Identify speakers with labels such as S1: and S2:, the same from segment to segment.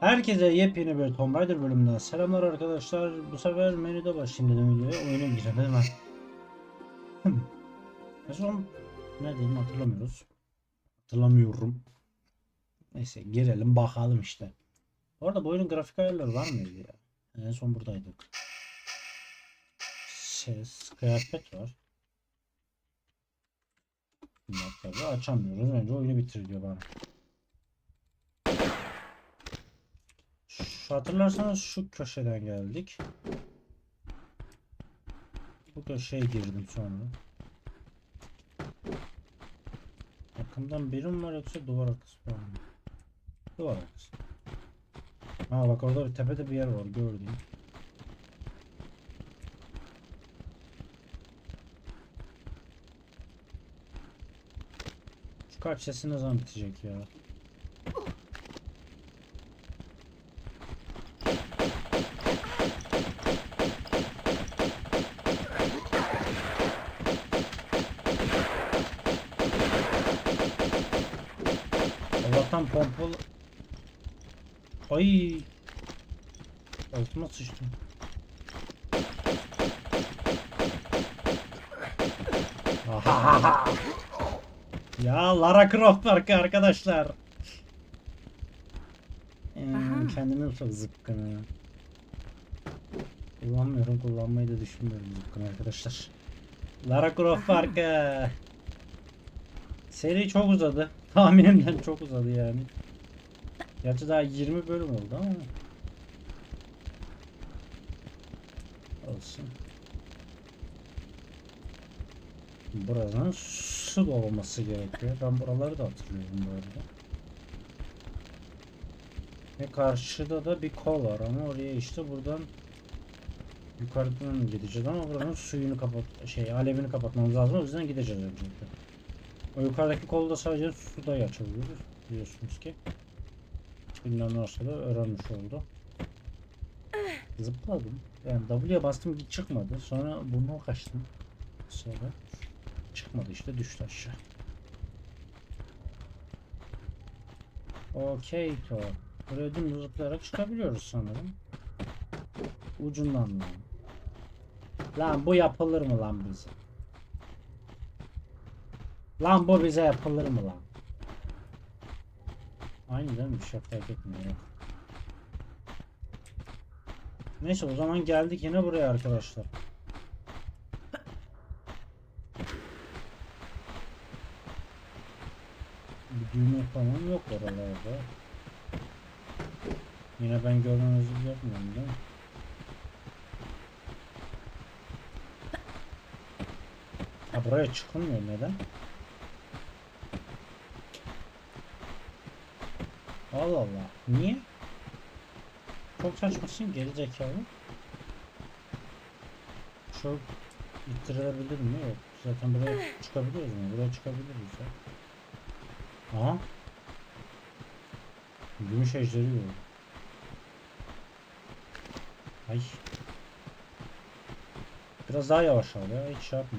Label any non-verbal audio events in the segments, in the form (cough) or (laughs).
S1: Herkese yepyeni bir Tomb Raider bölümünden selamlar arkadaşlar. Bu sefer menüde başlayayım dedim videoya. Oyuna hemen. (laughs) en son neredeyim hatırlamıyoruz. Hatırlamıyorum. Neyse girelim bakalım işte. Bu arada bu oyunun grafik ayarları var mıydı ya? En son buradaydık. Ses, kıyafet var. Bunlar açamıyoruz. Önce oyunu bitir diyor bana. Hatırlarsanız şu köşeden geldik. Bu köşeye girdim sonra. Yakından biri mi var yoksa duvar arkası mı? Duvar arkası. Ha bak orada bir tepede bir yer var gördüm. Şu kaç sesi ne zaman bitecek ya? Allah'tan pompalı... Ay. Altıma sıçtım. Ya Lara Croft farkı arkadaşlar.
S2: Aha.
S1: kendimi çok zıpkını. Kullanmıyorum, kullanmayı da düşünmüyorum zıpkını arkadaşlar. Lara Croft farkı. Seri çok uzadı. Tahminimden çok uzadı yani. Gerçi daha 20 bölüm oldu ama. Olsun. Buranın su dolması gerekiyor. Ben buraları da hatırlıyorum bu. Ve karşıda da bir kol var ama oraya işte buradan yukarıdan gideceğiz ama buranın suyunu kapat şey alevini kapatmamız lazım o yüzden gideceğiz öncelikle. O yukarıdaki kolu da sadece suda açabiliyoruz biliyorsunuz ki. Bilmem nasıl da öğrenmiş oldu. Zıpladım. Yani W'ye bastım çıkmadı. Sonra bunu kaçtım. Sonra çıkmadı işte düştü aşağı. Okey to. Buraya dümdüz zıplayarak çıkabiliyoruz sanırım. Ucundan lan. Lan bu yapılır mı lan bize? Lan bu bize yapılır mı lan? Aynı değil mi? Bir şey fark etmiyor. Neyse o zaman geldik yine buraya arkadaşlar. Bir düğme falan yok oralarda. Yine ben görmemezlik yapmıyorum değil mi? Ha buraya çıkılmıyor neden? Allah Allah. Niye? Çok saçmasın geri zekalı. Çok ittirilebilir mi? Yok. Zaten buraya çıkabiliyoruz mu? Buraya çıkabiliriz ya. Aha. Gümüş ejderi yok. Ay. Biraz daha yavaş al ya. Hiç şey yapma.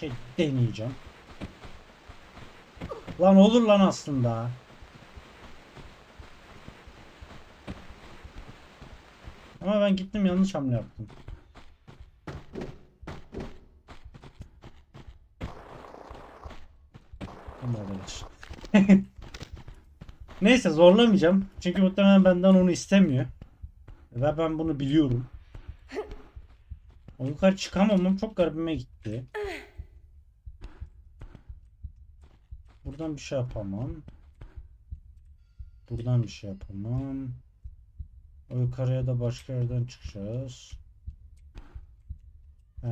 S1: Şey deneyeceğim. Lan olur lan aslında. Ama ben gittim yanlış hamle yaptım. (laughs) Neyse zorlamayacağım. Çünkü muhtemelen benden onu istemiyor. Ve ben bunu biliyorum. O yukarı çıkamamam çok garibime gitti. Buradan bir şey yapamam. Buradan bir şey yapamam. O yukarıya da başka yerden çıkacağız. He.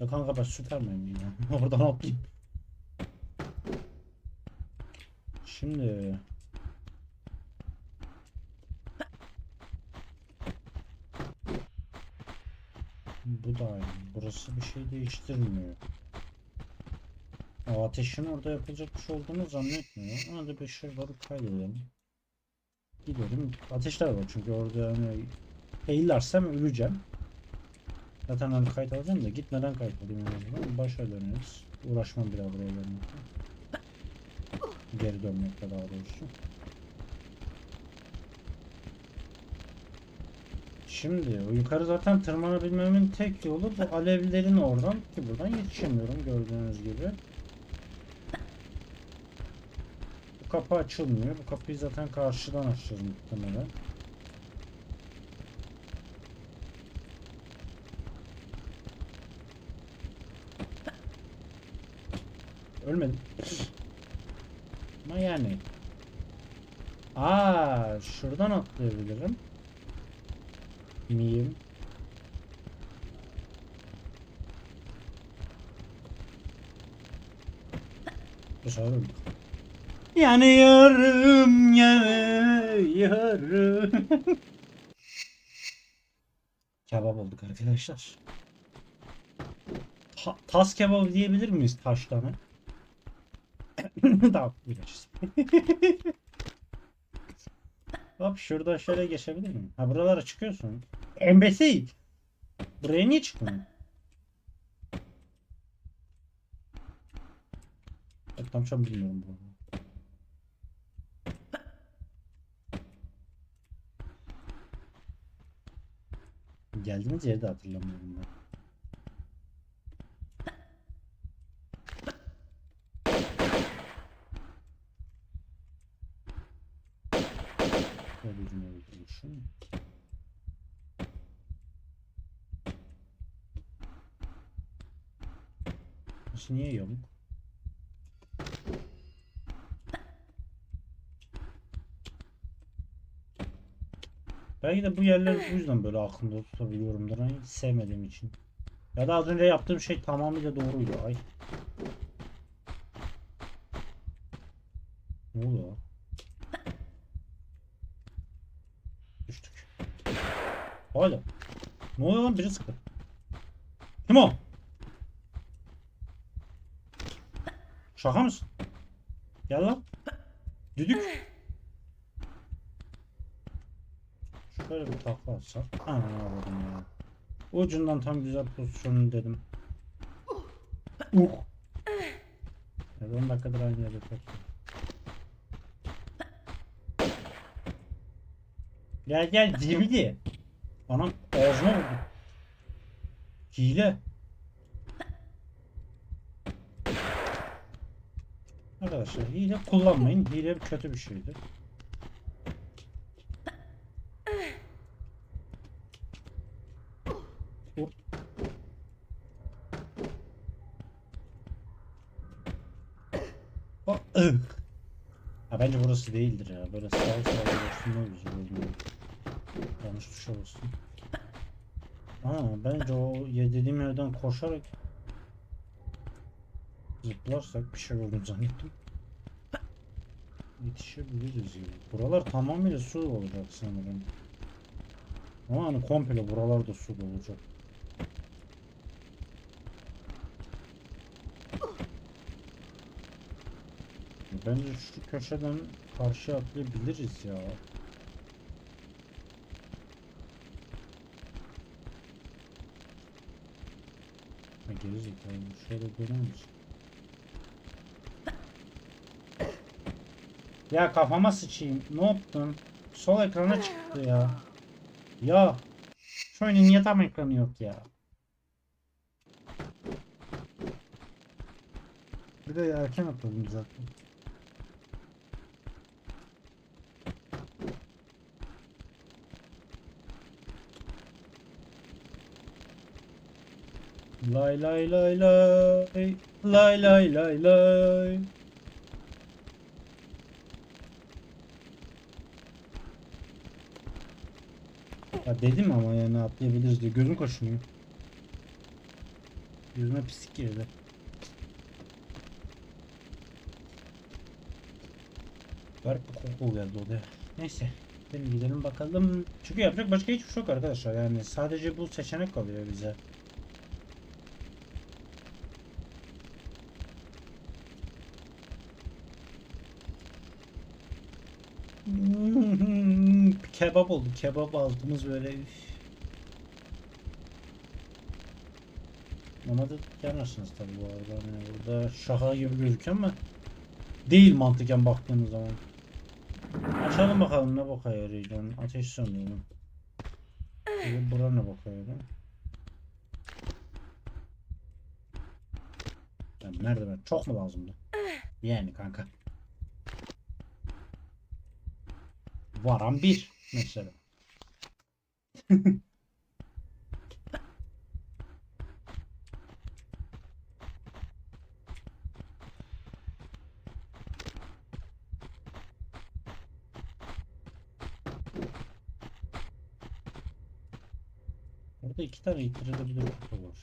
S1: Da kanka ben Süpermen miyim ya? (laughs) Oradan atlayayım. Şimdi bu da aynı. Burası bir şey değiştirmiyor. O ateşin orada yapılacak bir şey olduğunu zannetmiyorum. Orada bir şey var kaydedelim. Gidelim. Ateşler var çünkü orada hani eğilersem öleceğim. Zaten hani kayıt alacağım da gitmeden kayıt alayım en azından. Başa döneriz. Uğraşmam bir daha buraya gelmekle. Geri dönmekle daha doğrusu. Şimdi yukarı zaten tırmanabilmemin tek yolu bu alevlerin oradan ki buradan yetişemiyorum gördüğünüz gibi. Bu kapı açılmıyor. Bu kapıyı zaten karşıdan açacağız muhtemelen. Ölmedim. Ama yani. Aa, şuradan atlayabilirim. Miyim? Bu sefer. Yanıyorum, yanıyorum. (laughs) Kebap olduk arkadaşlar. Ta- tas kebabı diyebilir miyiz taştan? ha? (coughs) tamam, biliriz. (laughs) Hop şuradan şöyle geçebilir miyim? Ha buralara çıkıyorsun. Embesi. Buraya niye çıkmıyorsun? Tam şu an bilmiyorum bu. Geldiğimiz yeri de hatırlamıyorum ben. Bir öldürmüşüm. Niye yamuk? Belki de bu yerler bu yüzden böyle aklımda tutabiliyorumdur. Hani hiç sevmediğim için. Ya da az önce yaptığım şey tamamıyla doğruydu. Ay. Ne oluyor? Düştük. Hala. Ne oluyor lan biri sıktı. Kim o? Şaka mısın? Gel lan. Düdük. Şöyle bir takla atsak. Aman avradım ya. Ucundan tam güzel pozisyonu dedim. Uh. Evet 10 dakikadır aynı yerde takıyorum. Gel gel cibili. Anam ağzıma vurdu. Hile. Arkadaşlar hile kullanmayın. Hile kötü bir şeydir. Hop. Oh, ıh. Ha bence burası değildir ya. Böyle sağa sağa olsun ne güzel oluyor. Yanlış tuşa bastım. Aa bence o dediğim yerden koşarak zıplarsak bir şey olduğunu zannettim. Yetişebiliriz ya. Buralar tamamıyla su olacak sanırım. Ama hani komple buralarda su olacak. Bence şu köşeden karşıya atlayabiliriz ya. Ha geri zekalı. Şöyle döner misin? Ya kafama sıçayım. Ne yaptın? Sol ekrana çıktı ya. Ya. Şu oyunun niye tam ekranı yok ya? Bir de erken atladım zaten. Lay lay lay lay lay lay lay lay Ya dedim ama yani atlayabiliriz diye gözüm kaşınıyor. Yüzüme pislik girdi. Garip bir koku geldi odaya. Neyse. Gidelim gidelim bakalım. Çünkü yapacak başka hiçbir şey yok arkadaşlar. Yani sadece bu seçenek kalıyor bize. Kebap oldu. Kebap altımız böyle. üf. Ona da yanırsınız tabi bu arada. Yani burada şaka gibi gözüküyor ama değil mantıken baktığınız zaman. Açalım bakalım ne boka yarayacak. Ateş söndürelim. Bu bura ne boka yarıyor? Ya merdiven çok mu lazımdı? Yani kanka. Varan bir mesela. (laughs) Burada iki tane ittirebilir kutu var.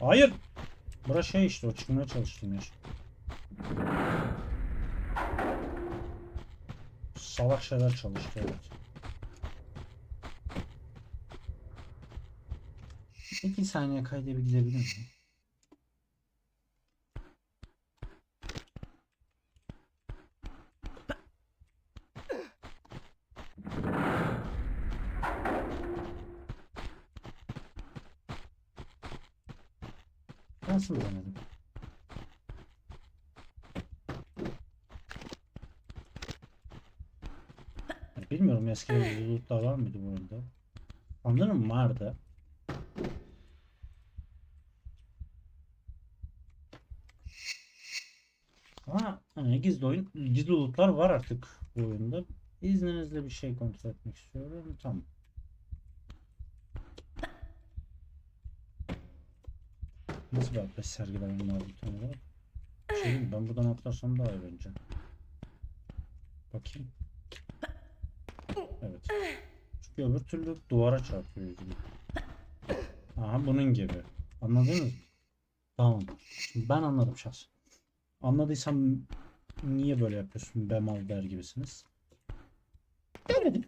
S1: Hayır. Bura şey işte o çıkmaya çalıştım ya. Salak şeyler çalıştı evet. İki saniye kayda bir gidebilir miyim? Nasıl denedim? Ya Bilmiyorum eski yolculuklar var mıydı bu oyunda? Sanırım vardı. Ama hani gizli oyun, gizli lootlar var artık bu oyunda. İzninizle bir şey kontrol etmek istiyorum. Tamam. Nasıl bir atlas sergilemem lazım tam olarak? Şey ben buradan atlarsam daha iyi bence. Bakayım. Çünkü öbür türlü duvara çarpıyor gibi. Aha bunun gibi. Anladınız mı? Tamam. Şimdi ben anladım şahsen. Anladıysam niye böyle yapıyorsun be mal der gibisiniz. Denedim.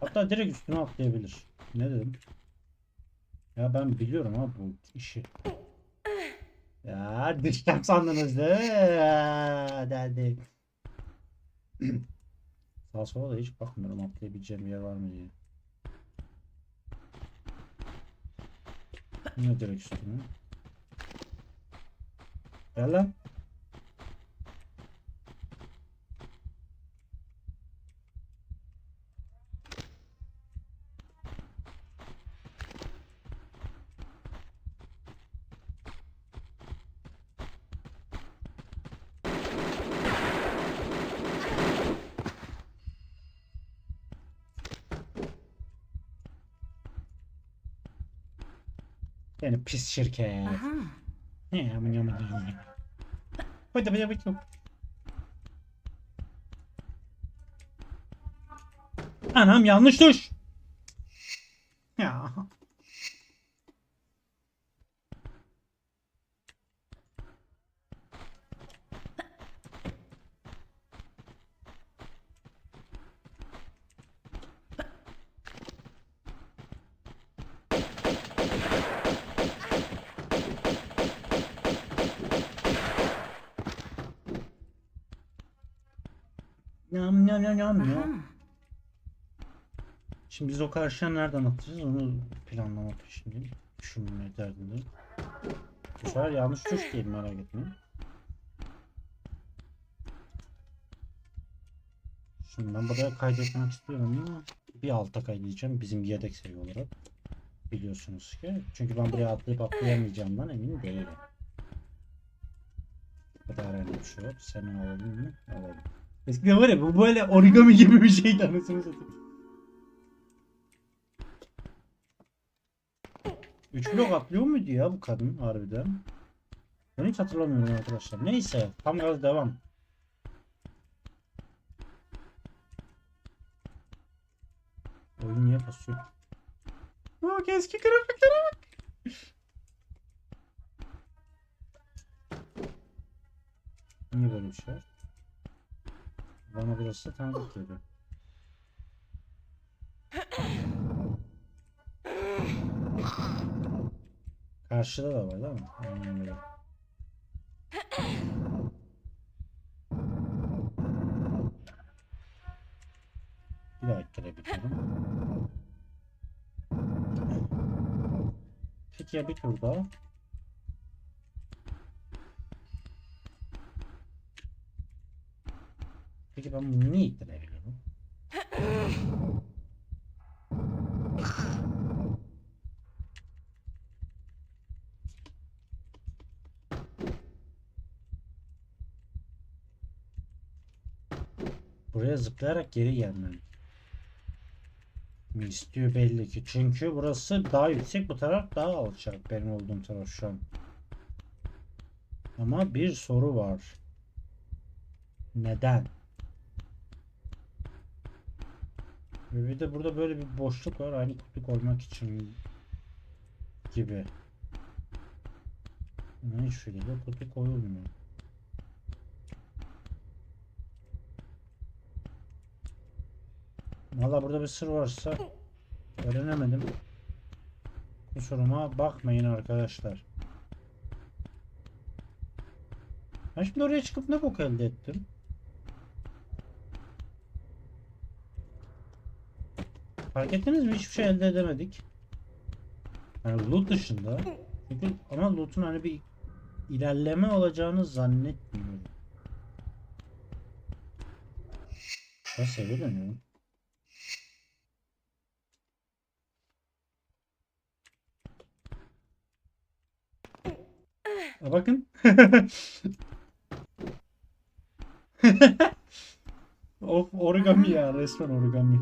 S1: Hatta direkt üstüne atlayabilir. Ne dedim? Ya ben biliyorum ha bu işi. Ya düşeceğim sandınız değil mi? Derdi. Sağa sola da hiç bakmıyorum atlayabileceğim yer var mı diye. Yine direkt üstüne. Gel lan. Yani pis şirket.
S2: Aha.
S1: Ne aman aman. Hadi hadi hadi. Anam yanlış tuş. Ya. Yam yam yam. Şimdi biz o karşıya nereden atacağız onu planlamak peşindeyim. Düşünme derdindeyim. Bu sefer yanlış tuş değil merak etmeyin. Şimdi ben buraya kaydetmek istiyorum ama bir alta kaydedeceğim bizim yedek seviye olarak. Biliyorsunuz ki. Çünkü ben buraya atlayıp atlayamayacağımdan emin değilim. Bu kadar önemli bir şey yok. Seni alalım mı? Alalım. Eskiden var ya bu böyle origami gibi bir şeydi anasını satayım. 3 blok atlıyor muydu ya bu kadın harbiden? Ben hiç hatırlamıyorum arkadaşlar. Neyse tam gaz devam. Oyun niye basıyor? Bak eski grafiklere bak. Niye böyle bir şey? Bana burası tanıdık geliyor. Karşıda da var değil mi? Aynen öyle. kaybediyorum. Peki ya bir tur daha? Peki ben bunu niye ittirebiliyorum? Buraya zıplayarak geri gelmem. istiyor belli ki. Çünkü burası daha yüksek bu taraf daha alçak benim olduğum taraf şu an. Ama bir soru var. Neden? Ve bir de burada böyle bir boşluk var aynı kutu koymak için gibi. Ama hiç şekilde kutu koyulmuyor. Valla burada bir sır varsa öğrenemedim. Kusuruma bakmayın arkadaşlar. Ben şimdi oraya çıkıp ne bok elde ettim? Fark ettiniz mi? Hiçbir şey elde edemedik. Yani loot dışında. Çünkü ama loot'un hani bir ilerleme olacağını zannetmiyorum. Ben seviye dönüyorum. Aa, bakın. (laughs) of origami ya resmen origami.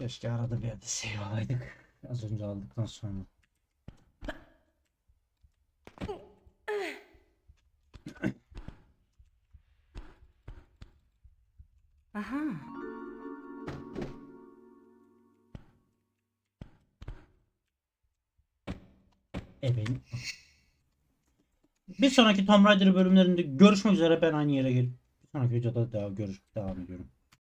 S1: Keşke arada bir yerde save alaydık. Az önce aldıktan sonra.
S2: Aha.
S1: Evet. Bir sonraki Tomb Raider bölümlerinde görüşmek üzere ben aynı yere gelip bir sonraki videoda daha görüş devam ediyorum.